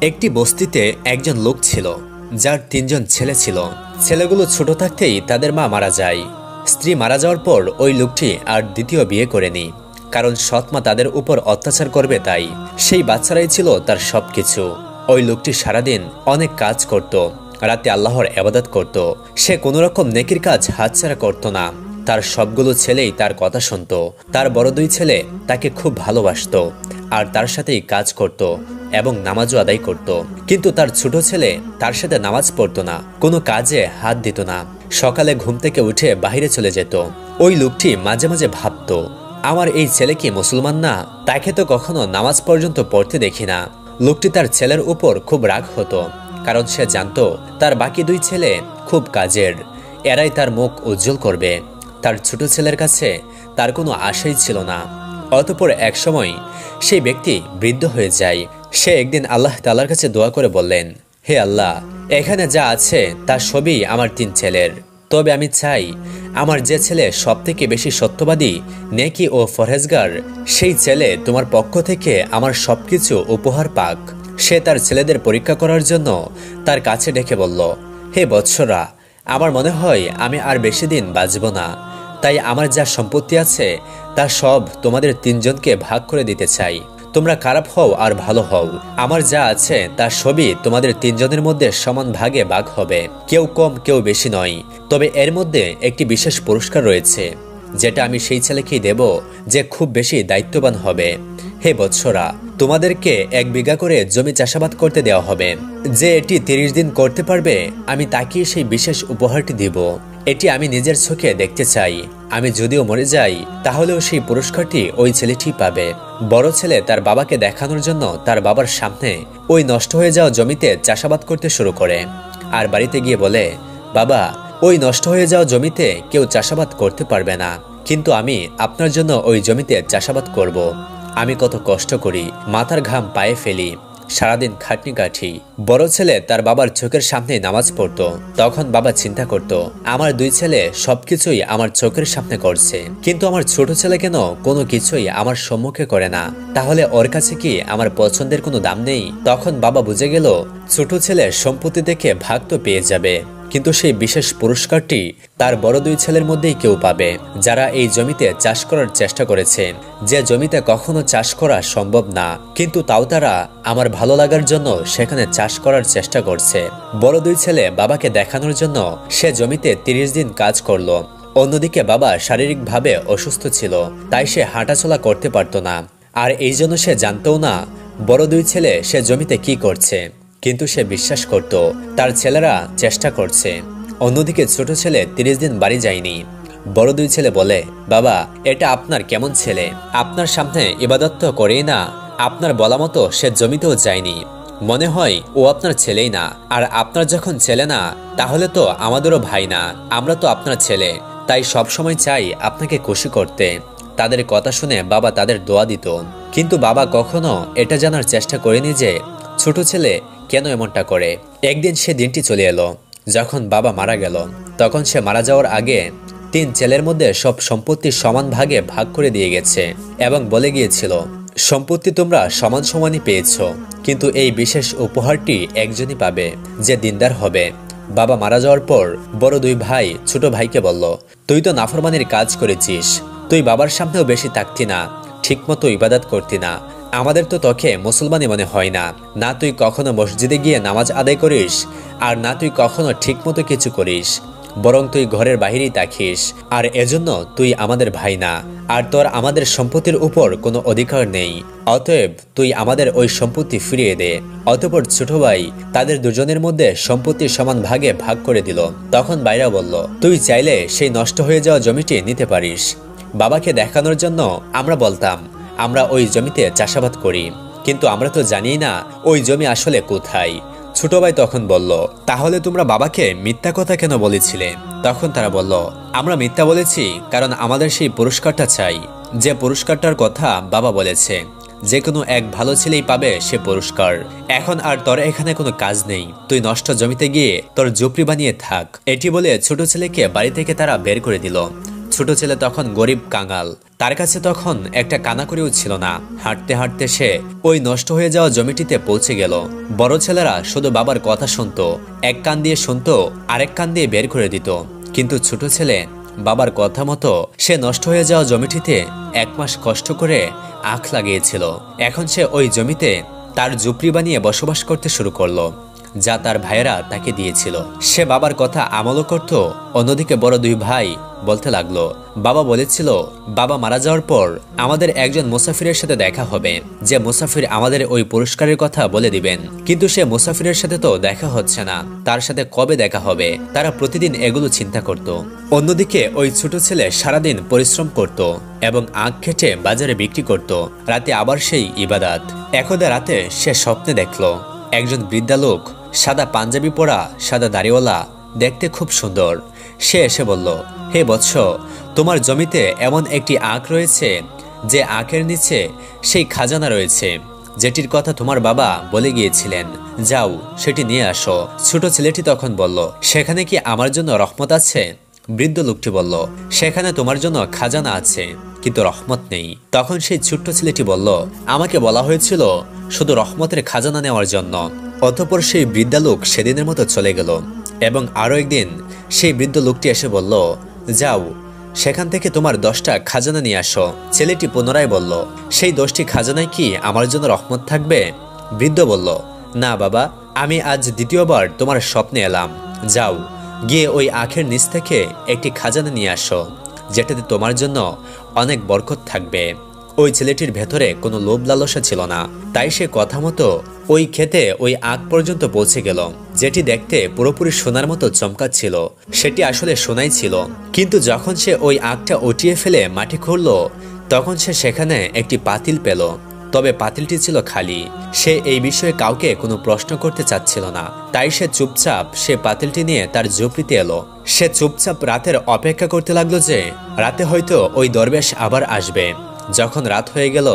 একটি বস্তিতে একজন লোক ছিল, যার তিনজন ছেলে ছিল। ছেলেগুলো ছোট থাকতেই তাদের মা মারা যায়। স্ত্রী মারা যাওয়ার পর ওই লোকটি আর দ্বিতীয় বিয়ে করেনি, কারণ সৎ মা তাদের উপর অত্যাচার করবে তাই। সেই বাচ্চারাই ছিল তার সবকিছু। ওই লোকটি সারাদিন অনেক কাজ করত, রাতে আল্লাহর আবাদত করত। সে কোনো রকম নেকির কাজ হাতছাড়া করত না। তার সবগুলো ছেলেই তার কথা শুনত। তার বড় দুই ছেলে তাকে খুব ভালোবাসতো, আর তার সাথেই কাজ করত। এবং নামাজও আদায় করত। কিন্তু তার ছোট ছেলে তার সাথে নামাজ পড়তো না, কোনো কাজে হাত দিত না। সকালে ঘুম থেকে উঠে বাইরে চলে যেত। ওই লোকটি মাঝে মাঝে ভাবতো, আমার এই ছেলে কি মুসলমান না? তাকে তো কখনো নামাজ পর্যন্ত পড়তে দেখি না। লোকটি তার ছেলের উপর খুব রাগ হতো, কারণ সে জানতো তার বাকি দুই ছেলে খুব কাজের। এরাই তার মুখ উজ্জ্বল করবে। তার ছোট ছেলের কাছে তার কোনো আশাই ছিল না। অতপর একসময় সেই ব্যক্তি বৃদ্ধ হয়ে যায় সে একদিন আল্লাহ তালার কাছে দোয়া করে বললেন, হে আল্লাহ, এখানে যা আছে তা সবই আমার তিন ছেলের। তবে আমি চাই, আমার যে ছেলে সব থেকে বেশি সত্যবাদী, নেকি ও ফরহেজগার, সেই ছেলে তোমার পক্ষ থেকে আমার সবকিছু উপহার পাক। সে তার ছেলেদের পরীক্ষা করার জন্য তার কাছে ডেকে বলল, হে বৎসরা, আমার মনে হয় আমি আর বেশি দিন বাঁচব না। তাই আমার যা সম্পত্তি আছে, তা সব তোমাদের তিনজনকে ভাগ করে দিতে চাই। তোমরা খারাপ হও আর ভালো হও। আমার যা আছে, তা সবই তোমাদের তিনজনের মধ্যে সমান ভাগে ভাগ হবে। কেউ কম, কেউ বেশি নয়। তবে এর মধ্যে একটি বিশেষ পুরস্কার রয়েছে, যেটা আমি সেই ছেলেকেই দেব যে খুব বেশি দায়িত্ববান হবে। হে বৎসরা, তোমাদেরকে এক বিঘা করে জমি চাষাবাদ করতে দেওয়া হবে। যে এটি তিরিশ দিন করতে পারবে, আমি তাকেই সেই বিশেষ উপহারটি দিব। এটি আমি নিজের চোখে দেখতে চাই। আমি যদিও মরে যাই, তাহলেও সেই পুরস্কারটি ওই ছেলেটি পাবে। বড় ছেলে তার বাবাকে দেখানোর জন্য তার বাবার সামনে ওই নষ্ট হয়ে যাওয়া জমিতে চাষাবাদ করতে শুরু করে। আর বাড়িতে গিয়ে বলে, বাবা, ওই নষ্ট হয়ে যাওয়া জমিতে কেউ চাষাবাদ করতে পারবে না। কিন্তু আমি আপনার জন্য ওই জমিতে চাষাবাদ করব। আমি কত কষ্ট করি, মাথার ঘাম পায়ে ফেলি। সারাদিন খাটনি কাঠি বড় ছেলে তার বাবার চোখের সামনে নামাজ পড়তো। তখন বাবা চিন্তা করত, আমার দুই ছেলে সবকিছুই আমার চোখের সামনে করছে। কিন্তু আমার ছোট ছেলে কেন কোনো কিছুই আমার সম্মুখে করে না? তাহলে ওর কাছে কি আমার পছন্দের কোনো দাম নেই? তখন বাবা বুঝে গেল, ছোট ছেলে সম্পত্তি দেখে ভাগ তো পেয়ে যাবে। কিন্তু সেই বিশেষ পুরস্কারটি তার বড় দুই ছেলের মধ্যেই কেউ পাবে, যারা এই জমিতে চাষ করার চেষ্টা করেছে যে জমিতে কখনো চাষ করা সম্ভব না, কিন্তু তাও তারা আমার ভালো লাগার জন্য সেখানে চাষ করার চেষ্টা করছে। বড় দুই ছেলে বাবাকে দেখানোর জন্য সে জমিতে তিরিশ দিন কাজ করল। অন্যদিকে বাবা শারীরিকভাবে অসুস্থ ছিল, তাই সে হাঁটাচলা করতে পারতো না। আর এই জন্য সে জানতও না বড় দুই ছেলে সে জমিতে কি করছে। কিন্তু সে বিশ্বাস করত, তার ছেলেরা চেষ্টা করছে। অন্যদিকে ছোট ছেলে তিরিশ দিন বাড়ি যায়নি। বড় দুই ছেলে বলে, বাবা, এটা আপনার কেমন ছেলে? আপনার সামনে ইবাদত করেই না। আপনার বলা মতো সে জমিতেও যায়নি। মনে হয় ও আপনার ছেলেই না। আর আপনার যখন ছেলে না, তাহলে তো আমাদেরও ভাই না। আমরা তো আপনার ছেলে। তাই সব সময় চাই আপনাকে খুশি করতে। তাদের কথা শুনে বাবা তাদের দোয়া দিত। কিন্তু বাবা কখনো এটা জানার চেষ্টা করেনি যে ছোট ছেলে কেন এমনটা করে? একদিন সে দিনটি চলে এলো। যখন বাবা মারা গেল, তখন সে মারা যাওয়ার আগে তিন ছেলের মধ্যে সব সম্পত্তি সমান ভাগে ভাগ করে দিয়ে গেছে এবং বলে গিয়েছিল, সম্পত্তি তোমরা সমান সমানই পেয়েছ, কিন্তু এই বিশেষ উপহারটি একজনই পাবে, যে দিনদার হবে। বাবা মারা যাওয়ার পর বড় দুই ভাই ছোট ভাইকে বলল, তুই তো নাফরমানির কাজ করেছিস, তুই বাবার সামনেও বেশি থাকতি না, ঠিকমতো ইবাদত করতি না আমাদের তো তোকে মুসলমানই মনে হয় না। না তুই কখনো মসজিদে গিয়ে নামাজ আদায় করিস, আর না তুই কখনো ঠিকমতো কিছু করিস। বরং তুই ঘরের বাহিরেই থাকিস। আর এজন্য তুই আমাদের ভাই না, আর তোর আমাদের সম্পত্তির উপর কোনো অধিকার নেই। অতএব তুই আমাদের ওই সম্পত্তি ফিরিয়ে দে। অতপর ছোট ভাই তাদের দুজনের মধ্যে সম্পত্তি সমান ভাগে ভাগ করে দিল। তখন বাইরা বলল, তুই চাইলে সেই নষ্ট হয়ে যাওয়া জমিটি নিতে পারিস। বাবাকে দেখানোর জন্য আমরা বলতাম আমরা ওই জমিতে চাষাবাদ করি। কিন্তু আমরা তো জানি না ওই জমি আসলে কোথায়। ছোট ভাই তখন বলল, তাহলে তোমরা বাবাকে মিথ্যা কথা কেন বলেছিলে? তখন তারা বলল, আমরা মিথ্যা বলেছি কারণ আমাদের সেই পুরস্কারটা চাই। যে পুরস্কারটার কথা বাবা বলেছে, যে কোনো এক ভালো ছেলেই পাবে সে পুরস্কার। এখন আর তোর এখানে কোনো কাজ নেই। তুই নষ্ট জমিতে গিয়ে তোর জুপড়ি বানিয়ে থাক। এটি বলে ছোট ছেলেকে বাড়ি থেকে তারা বের করে দিল। ছোট ছেলে তখন গরিব কাঙাল। তার কাছে তখন একটা কানাকড়িও ছিল না। হাঁটতে হাঁটতে সে ওই নষ্ট হয়ে যাওয়া জমিটিতে পৌঁছে গেল। বড় ছেলেরা শুধু বাবার কথা শুনতো, এক কান দিয়ে শুনতো, আরেক কান দিয়ে বের করে দিত। কিন্তু ছোট ছেলে বাবার কথা মতো সে নষ্ট হয়ে যাওয়া জমিটিতে এক মাস কষ্ট করে আখ লাগিয়েছিল। এখন সে ওই জমিতে তার ঝুপড়ি বানিয়ে বসবাস করতে শুরু করল। যা তার ভাইয়েরা তাকে দিয়েছিল। সে বাবার কথা আমলও করত, অন্যদিকে বড় দুই ভাই বলতে লাগল, বাবা বলেছিল, বাবা মারা যাওয়ার পর আমাদের একজন মুসাফিরের সাথে দেখা হবে। যে মুসাফির আমাদের ওই পুরস্কারের কথা বলে দিবেন। কিন্তু সে মুসাফিরের সাথে তো দেখা হচ্ছে না। তার সাথে কবে দেখা হবে? তারা প্রতিদিন এগুলো চিন্তা করত। অন্যদিকে ওই ছোট ছেলে সারাদিন পরিশ্রম করত এবং আখ খেটে বাজারে বিক্রি করত। রাতে আবার সেই ইবাদাত। একদা রাতে সে স্বপ্নে দেখল, একজন বৃদ্ধা লোক সাদা পাঞ্জাবি পরা, সাদা দাড়িওয়ালা, দেখতে খুব সুন্দর। সে এসে বলল, হে বৎস, তোমার জমিতে এমন একটি আখ রয়েছে, যে আখের নিচে সেই খাজানা রয়েছে। যেটির কথা তোমার বাবা বলে গিয়েছিলেন, যাও, সেটি নিয়ে আসো। ছোট ছেলেটি তখন বলল, সেখানে কি আমার জন্য রহমত আছে? বৃদ্ধ লোকটি বলল, সেখানে তোমার জন্য খাজানা আছে, কিন্তু রহমত নেই। তখন সেই ছোট্ট ছেলেটি বলল, আমাকে বলা হয়েছিল শুধু রহমতের খাজানা নেওয়ার জন্য। অতপর সেই বৃদ্ধা লোক সেদিনের মতো চলে গেল এবং আরও একদিন সেই বৃদ্ধ লোকটি এসে বলল, যাও, সেখান থেকে তোমার দশটা খাজানা নিয়ে আসো। ছেলেটি পুনরায় বলল, সেই দশটি খাজানায় কি আমার জন্য রহমত থাকবে? বৃদ্ধ বলল, না বাবা, আমি আজ দ্বিতীয়বার তোমার স্বপ্নে এলাম। যাও, গিয়ে ওই আখের নিচ থেকে একটি খাজানা নিয়ে আসো, যেটাতে তোমার জন্য অনেক বরকত থাকবে। ওই ছেলেটির ভেতরে কোনো লোভ লালসা ছিল না। তাই সে কথা মতো ওই খেতে ওই আগ পর্যন্ত পৌঁছে গেল, যেটি দেখতে পুরোপুরি সোনার মতো চমকাচ্ছিল সেটি আসলে সোনাই ছিল। কিন্তু যখন সে ওই আগটা উঠিয়ে ফেলে মাটি খুঁড়ল তখন সে সেখানে একটি পাতিল পেল। তবে পাতিলটি ছিল খালি। সে এই বিষয়ে কাউকে কোনো প্রশ্ন করতে চাচ্ছিল না। তাই সে চুপচাপ সে পাতিলটি নিয়ে তার ঝুপড়িতে এলো। সে চুপচাপ রাতের অপেক্ষা করতে লাগল যে, রাতে হয়তো ওই দরবেশ আবার আসবে। যখন রাত হয়ে গেল,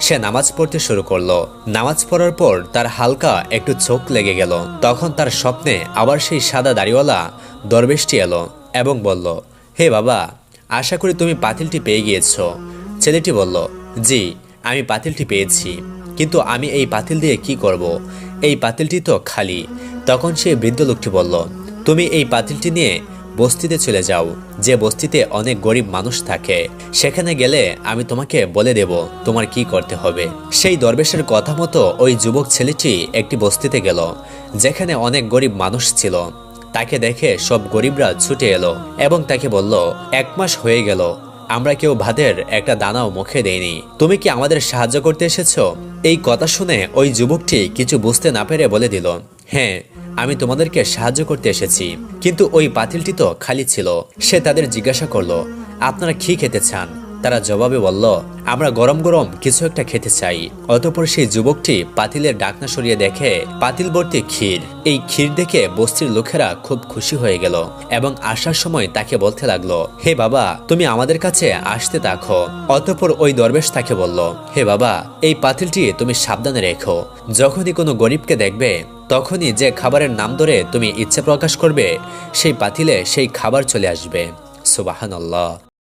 সে নামাজ পড়তে শুরু করল। নামাজ পড়ার পর তার হালকা একটু চোখ লেগে গেল। তখন তার স্বপ্নে আবার সেই সাদা দাড়িওয়ালা দরবেশটি এলো এবং বলল, হে বাবা, আশা করি তুমি পাতিলটি পেয়ে গিয়েছো। ছেলেটি বলল, জি, আমি পাতিলটি পেয়েছি। কিন্তু আমি এই পাতিল দিয়ে কি করব। এই পাতিলটি তো খালি। তখন সে বৃদ্ধ লোকটি বলল, তুমি এই পাতিলটি নিয়ে বস্তিতে চলে যাও। যে বস্তিতে অনেক গরিব মানুষ থাকে, সেখানে গেলে আমি তোমাকে বলে দেব তোমার কি করতে হবে। সেই দরবেশের কথা মতো ওই যুবক ছেলেটি একটি বস্তিতে গেল, যেখানে অনেক গরিব মানুষ ছিল। তাকে দেখে সব গরিবরা ছুটে এলো এবং তাকে বলল, এক মাস হয়ে গেল, আমরা কেউ ভাতের একটা দানাও মুখে দেইনি। তুমি কি আমাদের সাহায্য করতে এসেছ? এই কথা শুনে ওই যুবকটি কিছু বুঝতে না পেরে বলে দিল হ্যাঁ আমি তোমাদেরকে সাহায্য করতে এসেছি। কিন্তু ওই পাতিলটি তো খালি ছিল। সে তাদের জিজ্ঞাসা করল, আপনারা কি খেতে চান? তারা জবাবে বলল, আমরা গরম গরম কিছু একটা খেতে চাই। অতপর সেই যুবকটি পাতিলের ডাকনা সরিয়ে দেখে, পাতিল ভর্তি ক্ষীর। এই ক্ষীর দেখে বস্তির লোকেরা খুব খুশি হয়ে গেল এবং আসার সময় তাকে বলতে লাগল, হে বাবা, তুমি আমাদের কাছে আসতে থাকো। অতপর ওই দরবেশ তাকে বলল, হে বাবা, এই পাতিলটি তুমি সাবধানে রেখো। যখনই কোনো গরিবকে দেখবে, তখনই যে খাবারের নাম ধরে তুমি ইচ্ছে প্রকাশ করবে, সেই পাতিলে সেই খাবার চলে আসবে। সুবাহান আল্লাহ